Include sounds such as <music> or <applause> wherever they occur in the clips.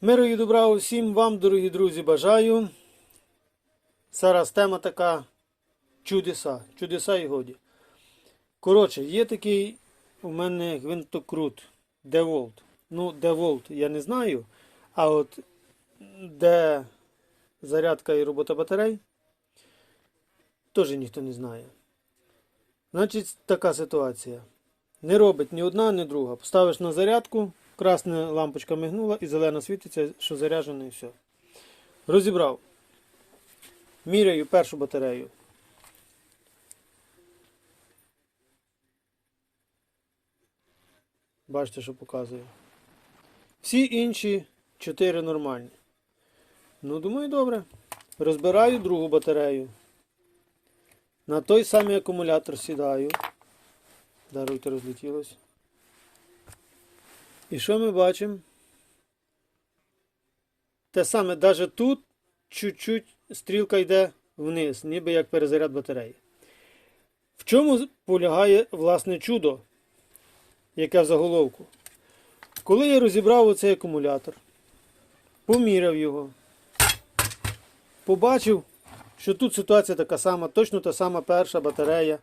Миру і добра усім вам, дорогі друзі, бажаю. Зараз тема така чудеса. Чудеса і годі. Коротше, є такий у мене гвинтокрут DeWalt. Ну, DeWalt я не знаю. А от де зарядка і робота батарей, теж ніхто не знає. Значить, така ситуація. Не робить ні одна, ні друга. Поставиш на зарядку, красна лампочка мигнула і зелена світиться, що заряджено і все. Розібрав. Міряю першу батарею. Бачите, що показує. Всі інші 4 нормальні. Ну, думаю, добре. Розбираю другу батарею. На той самий акумулятор сідаю. Даруйте, розлетілось. І що ми бачимо? Те саме, навіть тут чуть-чуть стрілка йде вниз, ніби як перезаряд батареї. В чому полягає власне чудо, яке в заголовку? Коли я розібрав оцей акумулятор, поміряв його, побачив, що тут ситуація така сама, точно та сама перша батарея.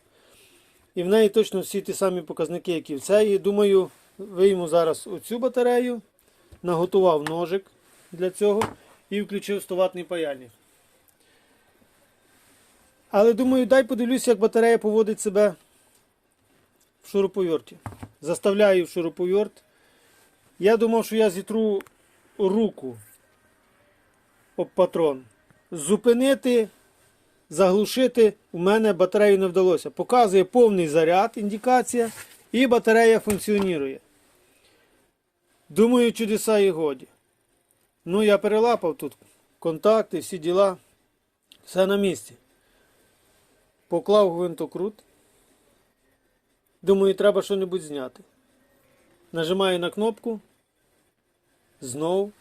І в неї точно всі ті самі показники, які в цій. Думаю, вийму зараз оцю батарею, наготував ножик для цього і включив 100 ватний паяльник. Але думаю, дай подивлюся, як батарея поводить себе в шуруповерті. Заставляю в шуруповерт. Я думав, що я зітру руку об патрон. Зупинити заглушити у мене батарею не вдалося. Показує повний заряд, індикація, і батарея функціонує. Думаю, чудеса і годі. Ну, я перелапав тут контакти, всі діла. Все на місці. Поклав гвинтокрут. Думаю, треба щось зняти. Нажимаю на кнопку. Знов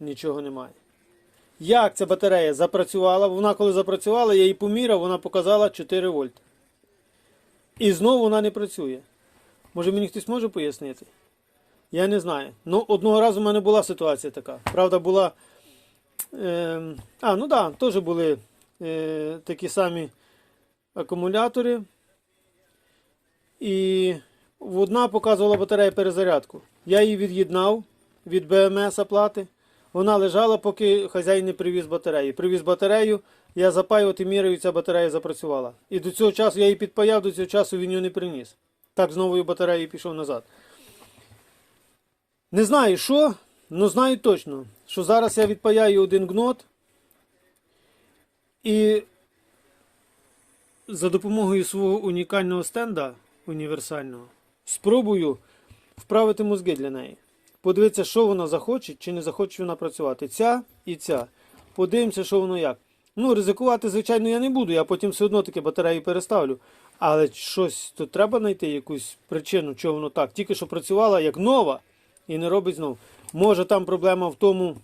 нічого немає. Як ця батарея запрацювала? Вона коли запрацювала, я її поміряв, вона показала 4 вольт. І знову вона не працює. Може мені хтось може пояснити? Я не знаю. Ну, одного разу в мене була ситуація така. Правда, була. Е, а, ну так, да, теж були е, такі самі акумулятори. І одна показувала батарея перезарядку. Я її від'єднав від БМС плати. Вона лежала, поки хазяїн не привіз батарею. Привіз батарею, я запаювати міряю, ця батарея запрацювала. І до цього часу я її підпаяв, до цього часу він її не приніс. Так з новою батареєю пішов назад. Не знаю що, але знаю точно, що зараз я відпаяю один гнот і за допомогою свого унікального стенда універсального спробую вправити мозги для неї. Подивитися, що вона захоче, чи не захоче вона працювати. Ця і ця. Подивимося, що воно як. Ну, ризикувати, звичайно, я не буду. Я потім все одно таки батареї переставлю. Але щось тут треба знайти якусь причину, чого воно так. Тільки що працювала як нова і не робить знов. Може там проблема в тому,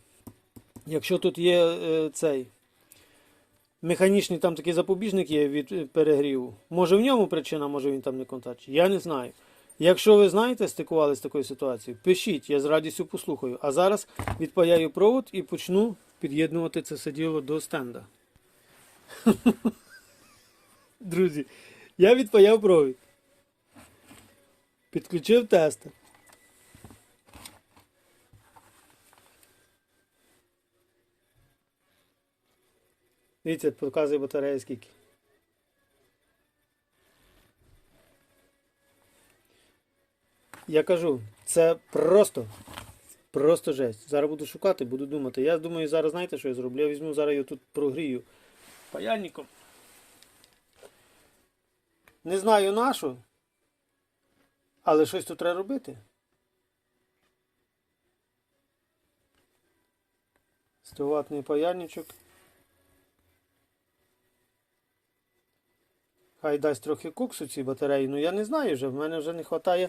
якщо тут є е, цей механічний там такий запобіжник є від е, перегріву. Може в ньому причина, може він там не контактує. Я не знаю. Якщо ви знаєте, стикувалися з такою ситуацією, пишіть, я з радістю послухаю. А зараз відпаяю провод і почну під'єднувати це все діло до стенда. <laughs> Друзі, я відпаяв провід. Підключив тестер. Дивіться, показує батарея скільки. Я кажу, це просто, просто жесть. Зараз буду шукати, буду думати. Я думаю, зараз знаєте, що я зроблю? Я візьму зараз його тут прогрію паяльником. Не знаю на що, але щось тут треба робити. Стоватний паяльничок. Хай дасть трохи коксу цій батареї, ну я не знаю вже, в мене вже не вистачає.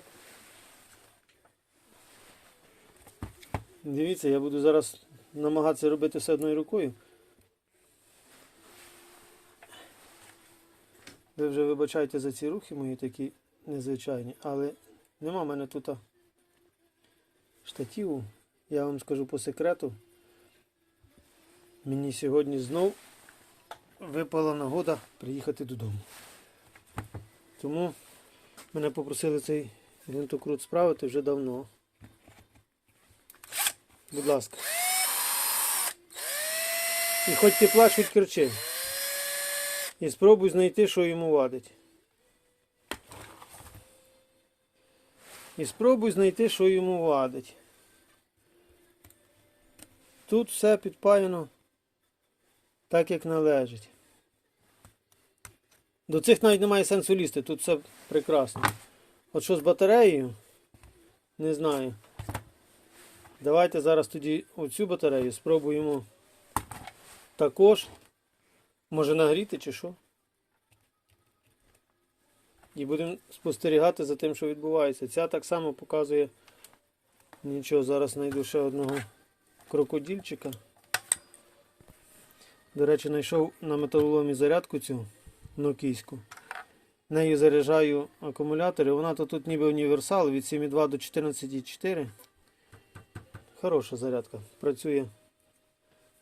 Дивіться, я буду зараз намагатися робити все одною рукою. Ви вже вибачайте за ці рухи мої такі незвичайні, але нема в мене тут штативу. я вам скажу по секрету. Мені сьогодні знов випала нагода приїхати додому. Тому мене попросили цей гвинтокрут справити вже давно. Будь ласка. І хоч ти плач, хоч кричи. І спробуй знайти, що йому вадить. І спробуй знайти, що йому вадить. Тут все підпаяно так, як належить. До цих навіть немає сенсу лізти, тут все прекрасно. От що з батареєю? Не знаю. Давайте зараз тоді оцю батарею спробуємо також. Може нагріти чи що? І будемо спостерігати за тим, що відбувається. Ця так само показує. Нічого, зараз знайду ще одного крокодильчика. До речі, знайшов на металоломі зарядку цю нокійську. Нею заряджаю акумулятори. Вона то тут ніби універсал від 7,2 до 14,4. Хороша зарядка. Працює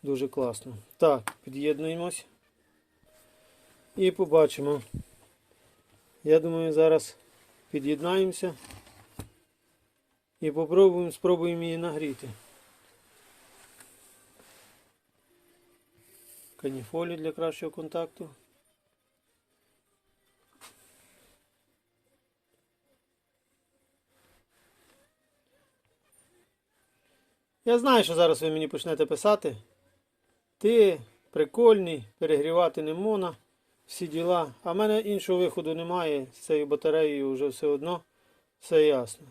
дуже класно. Так, під'єднуємось. І побачимо. Я думаю, зараз під'єднаємося і попробуємо, спробуємо її нагріти. Каніфолі для кращого контакту. Я знаю, що зараз ви мені почнете писати. Ти прикольний, перегрівати не можна, всі діла. А в мене іншого виходу немає. З цією батареєю вже все одно. Все ясно.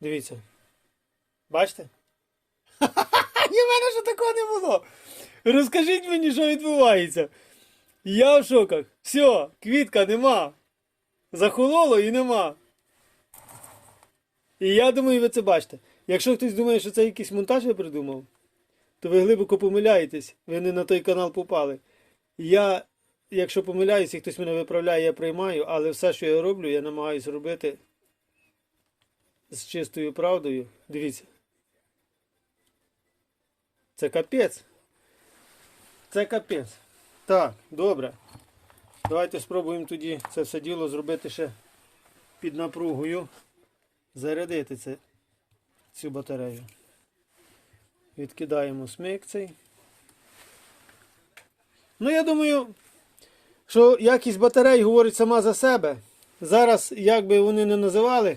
Дивіться. Бачите? <laughs> Ні, в мене ж такого не було. Розкажіть мені, що відбувається. Я в шоках. Все, квітка нема. Захололо і нема. І я думаю, ви це бачите. Якщо хтось думає, що це якийсь монтаж я придумав, то ви глибоко помиляєтесь, ви не на той канал попали. Я, якщо помиляюсь, і хтось мене виправляє, я приймаю, але все, що я роблю, я намагаюся робити з чистою правдою. Дивіться. Це капець. Це капець. Так, добре. Давайте спробуємо тоді це все діло зробити ще під напругою. Зарядити це, цю батарею. Відкидаємо смик цей. Ну, я думаю, що якість батарей говорить сама за себе. Зараз, як би вони не називали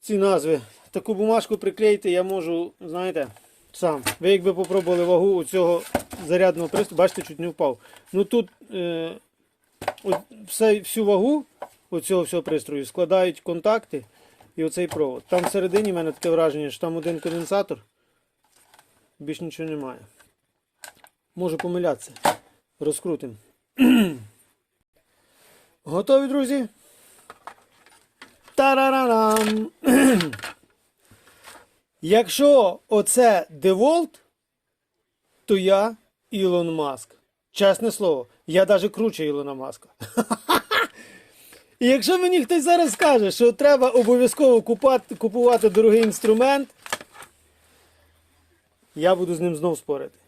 ці назви, таку бумажку приклеїти я можу, знаєте, сам. Ви якби попробували вагу у цього зарядного пристрою, бачите, чуть не впав. Ну тут е, от все, всю вагу оцього всього пристрою складають контакти і оцей провод. Там всередині в мене таке враження, що там один конденсатор, більш нічого немає. Можу помилятися. Розкрутимо. <clears throat> Готові, друзі? Тарарарам! <clears throat> Якщо оце Деволт, то я Ілон Маск. Чесне слово, я навіть круче Ілона Маска. <laughs> І якщо мені хтось зараз скаже, що треба обов'язково купувати дорогий інструмент, я буду з ним знов спорити.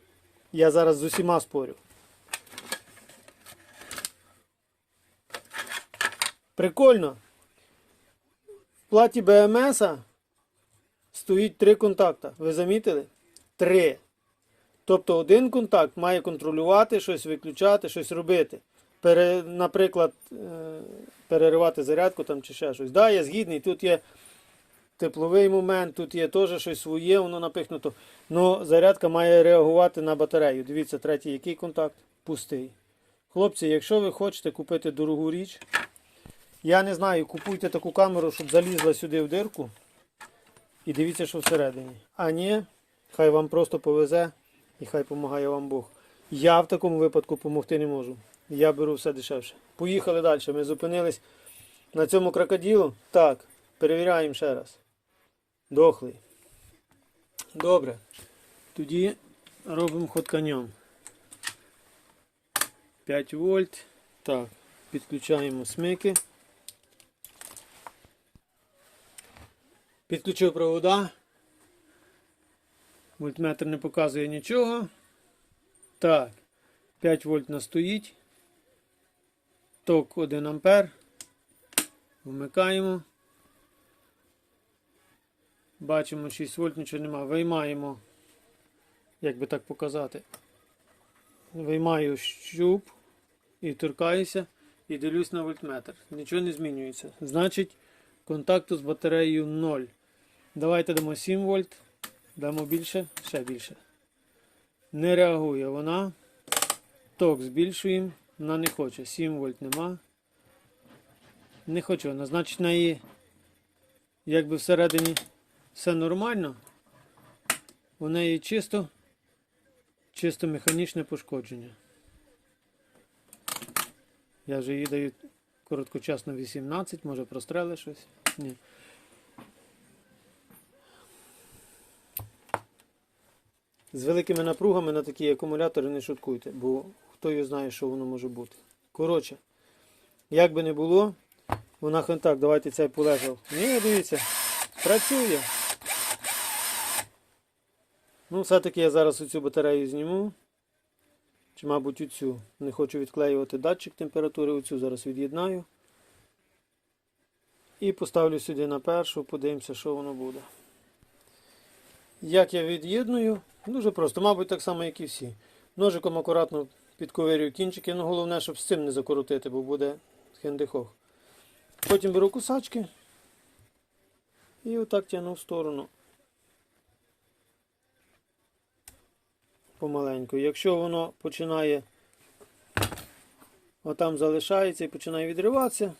Я зараз з усіма спорю. Прикольно. В платі БМС стоїть три контакта. Ви замітили? Три. Тобто один контакт має контролювати, щось виключати, щось робити. Пере, наприклад, е, переривати зарядку там чи ще щось. Да, я згідний, тут є тепловий момент, тут є теж щось своє, воно напихнуто. Но зарядка має реагувати на батарею. Дивіться, третій, який контакт? Пустий. Хлопці, якщо ви хочете купити дорогу річ, я не знаю, купуйте таку камеру, щоб залізла сюди в дирку. І дивіться, що всередині. А ні, хай вам просто повезе і хай допомагає вам Бог. Я в такому випадку допомогти не можу. Я беру все дешевше. Поїхали далі. Ми зупинились на цьому крокодилу. Так, перевіряємо ще раз. Дохлий. Добре. Тоді робимо ход конем. 5 вольт. Так, підключаємо смики. Підключив провода. Вольтметр не показує нічого. Так. 5 вольт настоїть. Ток 1 ампер. Вмикаємо. Бачимо 6 вольт, нічого нема. Виймаємо. Як би так показати? Виймаю щуп і торкаюся і дивлюсь на вольтметр. Нічого не змінюється. Значить, контакту з батареєю 0. Давайте дамо 7 вольт. Дамо більше, ще більше. Не реагує вона. Ток збільшуємо. Вона не хоче. 7 вольт нема. Не хоче вона. Значить, в неї якби всередині все нормально. У неї чисто, чисто механічне пошкодження. Я вже їй даю короткочасно 18, може прострели щось. Ні. З великими напругами на такі акумулятори не шуткуйте, бо хто його знає, що воно може бути. Коротше, як би не було, вона так, давайте цей полежав. Ні, дивіться, працює. Ну, все-таки я зараз оцю батарею зніму. Чи, мабуть, оцю. Не хочу відклеювати датчик температури, оцю зараз від'єднаю. І поставлю сюди на першу, подивимося, що воно буде. Як я від'єдную? Дуже просто, мабуть, так само, як і всі. Ножиком акуратно підковирюю кінчики, ну головне, щоб з цим не закоротити, бо буде хендихох. Потім беру кусачки і отак тягну в сторону. Помаленьку. Якщо воно починає отам залишається і починає відриватися,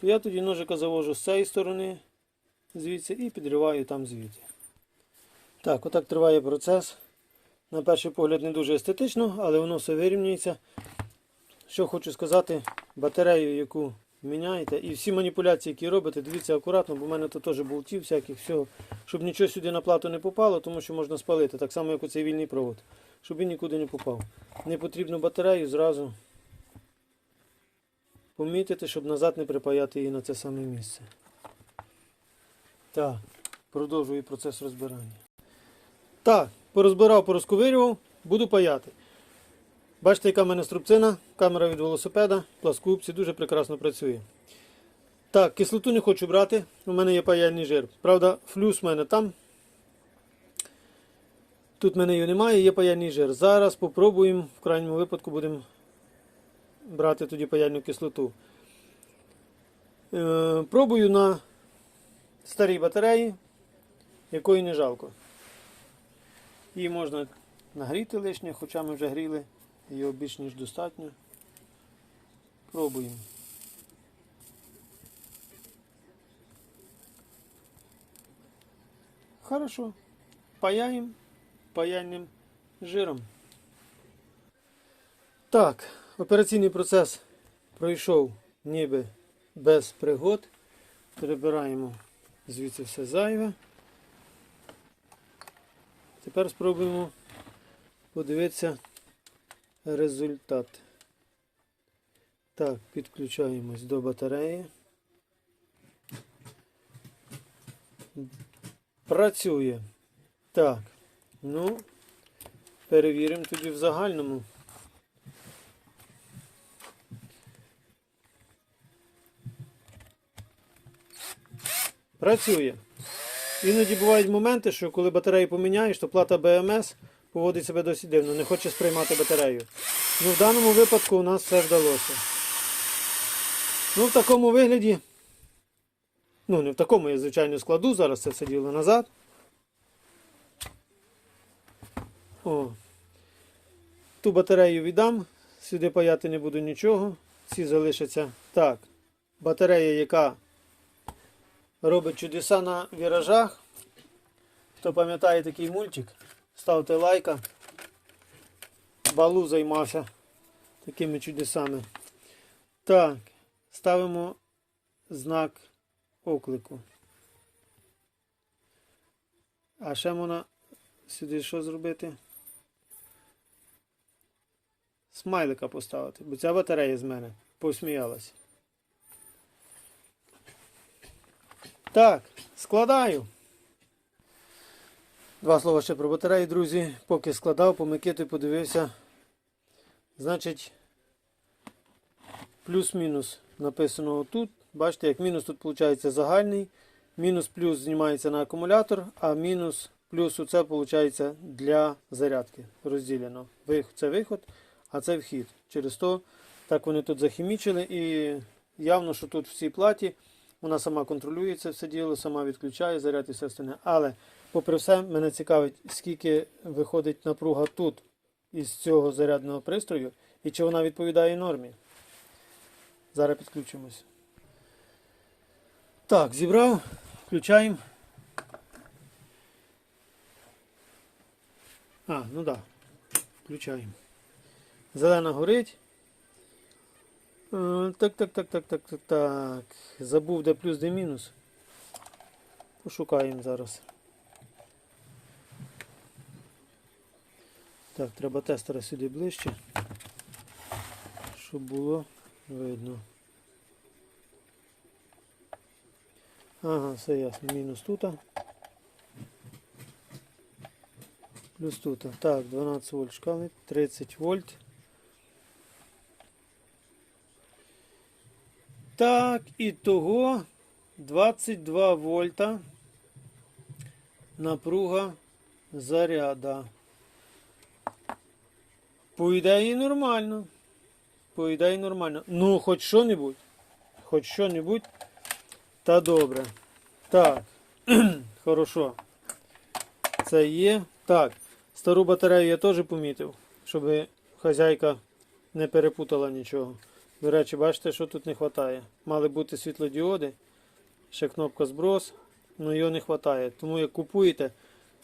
то я тоді ножика завожу з цієї сторони звідси і підриваю там звідти. Так, отак триває процес. На перший погляд не дуже естетично, але воно все вирівнюється. Що хочу сказати, батарею, яку міняєте, і всі маніпуляції, які робите, дивіться акуратно, бо в мене тут теж болтів всяких, всього, щоб нічого сюди на плату не попало, тому що можна спалити, так само, як оцей вільний провод, щоб він нікуди не попав. Не потрібно батарею зразу помітити, щоб назад не припаяти її на це саме місце. Так, продовжую процес розбирання. Так, порозбирав, порозковирював, буду паяти. Бачите, яка в мене струбцина, камера від велосипеда, пласкупці, дуже прекрасно працює. Так, кислоту не хочу брати, у мене є паяльний жир. Правда, флюс в мене там. Тут в мене його немає, є паяльний жир. Зараз попробуємо, в крайньому випадку будемо брати тоді паяльну кислоту. Е, пробую на старій батареї, якої не жалко. Її можна нагріти лишнє, хоча ми вже гріли, його більш ніж достатньо. Пробуємо. Хорошо. Паяємо паяльним жиром. Так, операційний процес пройшов ніби без пригод. Прибираємо звідси все зайве. Тепер спробуємо подивитися результат. Так, підключаємось до батареї. Працює. Так, ну, перевіримо тоді в загальному. Працює. Іноді бувають моменти, що коли батарею поміняєш, то плата БМС поводить себе досить дивно, не хоче сприймати батарею. Ну, в даному випадку у нас все вдалося. Ну, в такому вигляді. Ну, не в такому я, звичайно, складу, зараз це все діло назад. О. Ту батарею віддам, сюди паяти не буду нічого. Ці залишаться. Так, батарея, яка робить чудеса на віражах. Хто пам'ятає такий мультик, ставте лайка. Балу займався такими чудесами. Так, ставимо знак оклику. А ще можна сюди що зробити? Смайлика поставити, бо ця батарея з мене посміялась. Так, складаю. Два слова ще про батареї, друзі. Поки складав, по Микиту подивився. Значить, плюс-мінус написано тут. Бачите, як мінус тут виходить загальний. Мінус плюс знімається на акумулятор, а мінус плюс оце виходить для зарядки. Розділено. Це виход, а це вхід. Через то так вони тут захімічили і явно, що тут в цій платі вона сама контролює це все діло, сама відключає заряд і все остальне. Але, попри все, мене цікавить, скільки виходить напруга тут із цього зарядного пристрою і чи вона відповідає нормі. Зараз підключимось. Так, зібрав, включаємо. А, ну так. Да. Включаємо. Зелена горить. Е, Так, так, так, так, так, так, так. Забув, де плюс, де мінус. Пошукаємо зараз. Так, треба тестера сюди ближче, щоб було видно. Ага, все ясно. Мінус тут. Плюс тут. Так, 12 вольт шкали, 30 вольт. Так, і того 22 вольта напруга заряда. По ідеї нормально. По ідеї нормально. Ну, хоч що-небудь. Хоч що-небудь. Та добре. Так. <clears throat> Хорошо. Це є. Так. Стару батарею я теж помітив, щоб хазяйка не перепутала нічого. До речі, бачите, що тут не вистачає. Мали бути світлодіоди, ще кнопка зброс, але його не вистачає. Тому як купуєте,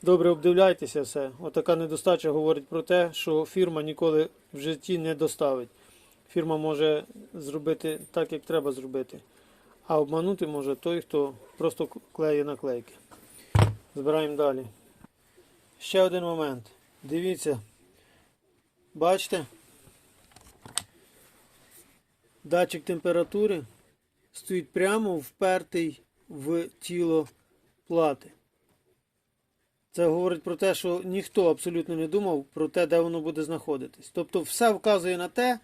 добре обдивляйтеся все. Отака недостача говорить про те, що фірма ніколи в житті не доставить. Фірма може зробити так, як треба зробити. А обманути може той, хто просто клеє наклейки. Збираємо далі. Ще один момент. Дивіться. Бачите? Датчик температури стоїть прямо впертий в тіло плати. Це говорить про те, що ніхто абсолютно не думав про те, де воно буде знаходитись. Тобто все вказує на те,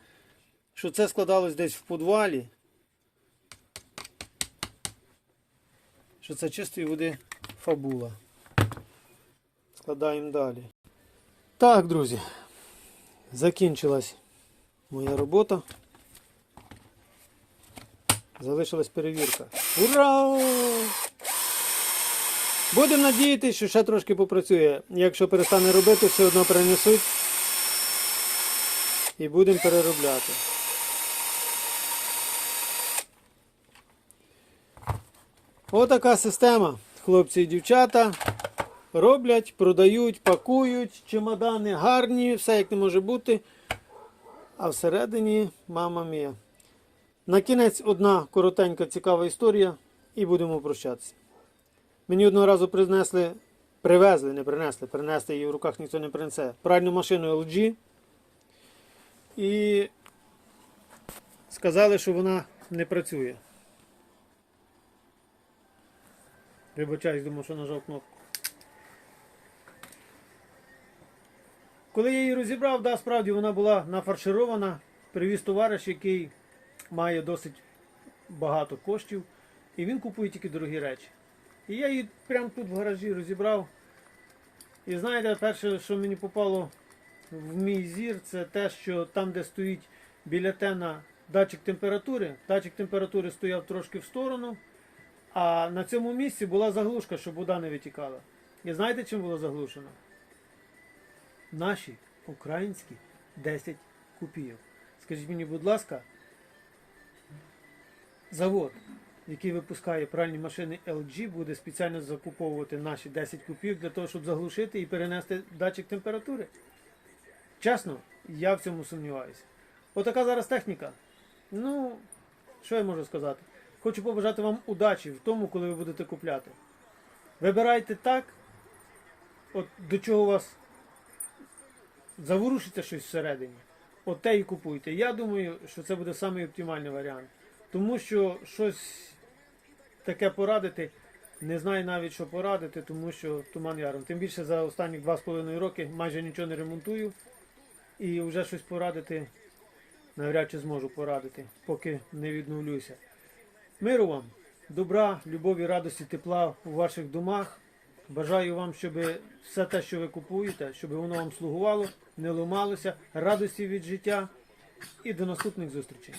що це складалось десь в подвалі, що це чистої води фабула. Складаємо далі. Так, друзі, закінчилась моя робота. Залишилась перевірка. Ура! Будемо надіятися, що ще трошки попрацює. Якщо перестане робити, все одно перенесуть. І будемо переробляти. Отака система, хлопці і дівчата. Роблять, продають, пакують, чемодани гарні, все як не може бути. А всередині мама мія. На кінець одна коротенька цікава історія і будемо прощатися. Мені одного разу принесли, привезли, не принесли, принести її в руках ніхто не принесе. Пральну машину LG. І сказали, що вона не працює. Вибачаюсь, думав, що нажав кнопку. Коли я її розібрав, да, справді вона була нафарширована. Привіз товариш, який має досить багато коштів, і він купує тільки дорогі речі. І я її прямо тут в гаражі розібрав. І знаєте, перше, що мені попало в мій зір, це те, що там, де стоїть біля тена датчик температури, датчик температури стояв трошки в сторону, а на цьому місці була заглушка, щоб вода не витікала. І знаєте, чим було заглушено? Наші українські 10 копійок. Скажіть мені, будь ласка, завод, який випускає пральні машини LG, буде спеціально закуповувати наші 10 копійок для того, щоб заглушити і перенести датчик температури? Чесно, я в цьому сумніваюся. Отака зараз техніка. Ну, що я можу сказати? Хочу побажати вам удачі в тому, коли ви будете купляти. Вибирайте так, от до чого у вас заворушиться щось всередині. От те і купуйте. Я думаю, що це буде самий варіант. Тому що щось таке порадити Не знаю навіть, що порадити, тому що туман яром. Тим більше за останні два з половиною роки майже нічого не ремонтую. І вже щось порадити навряд чи зможу порадити, поки не відновлюся. Миру вам, добра, любові, радості, тепла у ваших домах. Бажаю вам, щоб все те, що ви купуєте, щоб воно вам слугувало, не ламалося, радості від життя. І до наступних зустрічей.